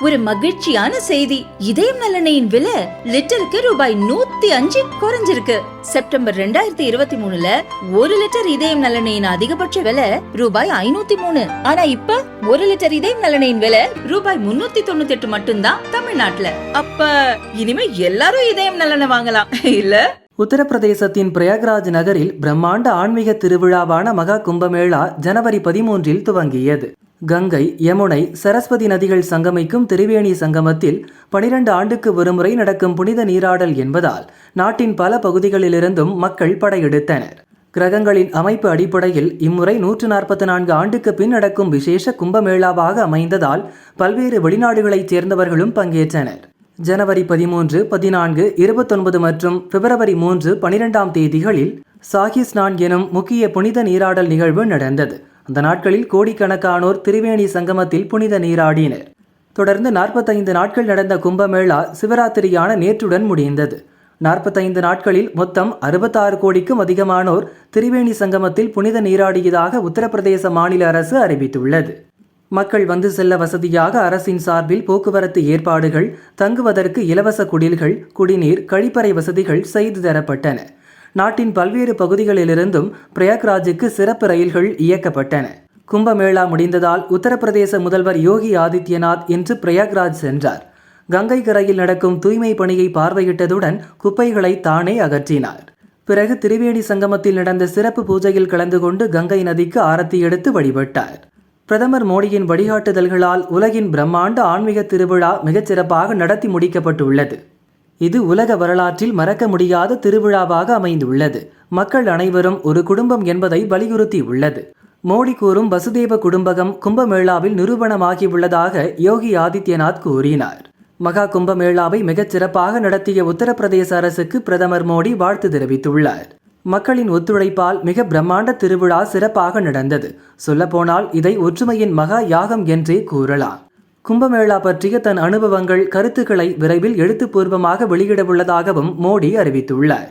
ஒரு மகிழ்ச்சியான செய்தி. இதயம் நல்லெண்ணெயின் விலை லிட்டருக்கு ரூபாய் நூத்தி அஞ்சு குறைஞ்சிருக்கு. செப்டம்பர் ரெண்டாயிரத்தி இருபத்தி மூணுல ஒரு லிட்டர் இதயம் நலனையின் அதிகபட்ச விலை ரூபாய் ஐநூத்தி மூணு. ஆனா இப்ப ஒரு லிட்டர் இதயம் நலனையின் விலை ரூபாய் முன்னூத்தி தொண்ணூத்தி எட்டு மட்டும்தான் தமிழ்நாட்டுல. அப்ப இனிமே எல்லாரும் இதயம் நலனை வாங்கலாம். இல்ல? உத்தரப்பிரதேசத்தின் பிரயாக்ராஜ் நகரில் பிரம்மாண்ட ஆன்மீக திருவிழாவான மகா கும்பமேளா ஜனவரி பதிமூன்றில் துவங்கியது. கங்கை யமுனை சரஸ்வதி நதிகள் சங்கமிக்கும் திரிவேணி சங்கமத்தில் பனிரெண்டு ஆண்டுக்கு ஒருமுறை நடக்கும் புனித நீராடல் என்பதால் நாட்டின் பல பகுதிகளிலிருந்தும் மக்கள் படையெடுத்தனர். கிரகங்களின் அமைப்பு அடிப்படையில் இம்முறை நூற்று நாற்பத்தி நான்கு ஆண்டுக்கு பின் நடக்கும் விசேஷ கும்பமேளாவாக அமைந்ததால் பல்வேறு வெளிநாடுகளைச் சேர்ந்தவர்களும் பங்கேற்றனர். ஜனவரி பதிமூன்று பதினான்கு இருபத்தொன்பது மற்றும் பிப்ரவரி மூன்று பனிரெண்டாம் தேதிகளில் சாகிஸ்னான் எனும் முக்கிய புனித நீராடல் நிகழ்வு நடந்தது. அந்த நாட்களில் கோடிக்கணக்கானோர் திரிவேணி சங்கமத்தில் புனித நீராடினர். தொடர்ந்து நாற்பத்தைந்து நாட்கள் நடந்த கும்பமேளா சிவராத்திரியான நேற்றுடன் முடிந்தது. நாற்பத்தைந்து நாட்களில் மொத்தம் அறுபத்தாறு கோடிக்கும் அதிகமானோர் திரிவேணி சங்கமத்தில் புனித நீராடியதாக உத்தரப்பிரதேச மாநில அரசு அறிவித்துள்ளது. மக்கள் வந்து செல்ல வசதியாக அரசின் சார்பில் போக்குவரத்து ஏற்பாடுகள் தங்குவதற்கு இலவச குடில்கள் குடிநீர் கழிப்பறை வசதிகள் செய்து தரப்பட்டன. நாட்டின் பல்வேறு பகுதிகளிலிருந்தும் பிரயாக்ராஜுக்கு சிறப்பு ரயில்கள் இயக்கப்பட்டன. கும்பமேளா முடிந்ததால் உத்தரப்பிரதேச முதல்வர் யோகி ஆதித்யநாத் இன்று பிரயாக்ராஜ் சென்றார். கங்கை கரையில் நடக்கும் தூய்மை பணியை பார்வையிட்டதுடன் குப்பைகளை தானே அகற்றினார். பிறகு திரிவேணி சங்கமத்தில் நடந்த சிறப்பு பூஜையில் கலந்து கொண்டு கங்கை நதிக்கு ஆரத்தி எடுத்து வழிபட்டார். பிரதமர் மோடியின் வழிகாட்டுதல்களால் உலகின் பிரம்மாண்ட ஆன்மீக திருவிழா மிகச்சிறப்பாக நடத்தி முடிக்கப்பட்டுள்ளது. இது உலக வரலாற்றில் மறக்க முடியாத திருவிழாவாக அமைந்துள்ளது. மக்கள் அனைவரும் ஒரு குடும்பம் என்பதை வலியுறுத்தி உள்ளது மோடி கூறும் வசுதேவ குடும்பகம் கும்பமேளாவில் நிரூபணமாகியுள்ளதாக யோகி ஆதித்யநாத் கூறினார். மகா கும்பமேளாவை மிகச் சிறப்பாக நடத்திய உத்தரப்பிரதேச அரசுக்கு பிரதமர் மோடி வாழ்த்து தெரிவித்துள்ளார். மக்களின் ஒத்துழைப்பால் மிக பிரம்மாண்ட திருவிழா சிறப்பாக நடந்தது. சொல்லப்போனால் இதை ஒற்றுமையின் மகா யாகம் என்றே கூறலாம். கும்பமேளா பற்றிய தன் அனுபவங்கள் கருத்துக்களை விரைவில் எழுத்துப்பூர்வமாக வெளியிடவுள்ளதாகவும் மோடி அறிவித்துள்ளார்.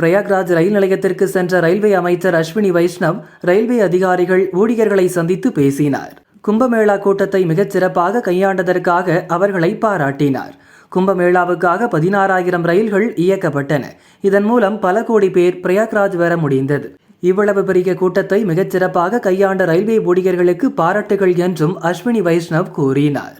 பிரயாக்ராஜ் ரயில் நிலையத்திற்கு சென்ற ரயில்வே அமைச்சர் அஸ்வினி வைஷ்ணவ் ரயில்வே அதிகாரிகள் ஊழியர்களை சந்தித்து பேசினார். கும்பமேளா கூட்டத்தை மிகச் சிறப்பாக கையாண்டதற்காக அவர்களை பாராட்டினார். கும்பமேளாவுக்காக பதினாறாயிரம் ரயில்கள் இயக்கப்பட்டன. இதன் மூலம் பல கோடி பேர் பிரயாக்ராஜ் வர முடிந்தது. இவ்வளவு பெரிய கூட்டத்தை மிகச்சிறப்பாக கையாண்ட ரயில்வே ஊழியர்களுக்கு பாராட்டுகள் என்றும் அஸ்வினி வைஷ்ணவ் கூறினார்.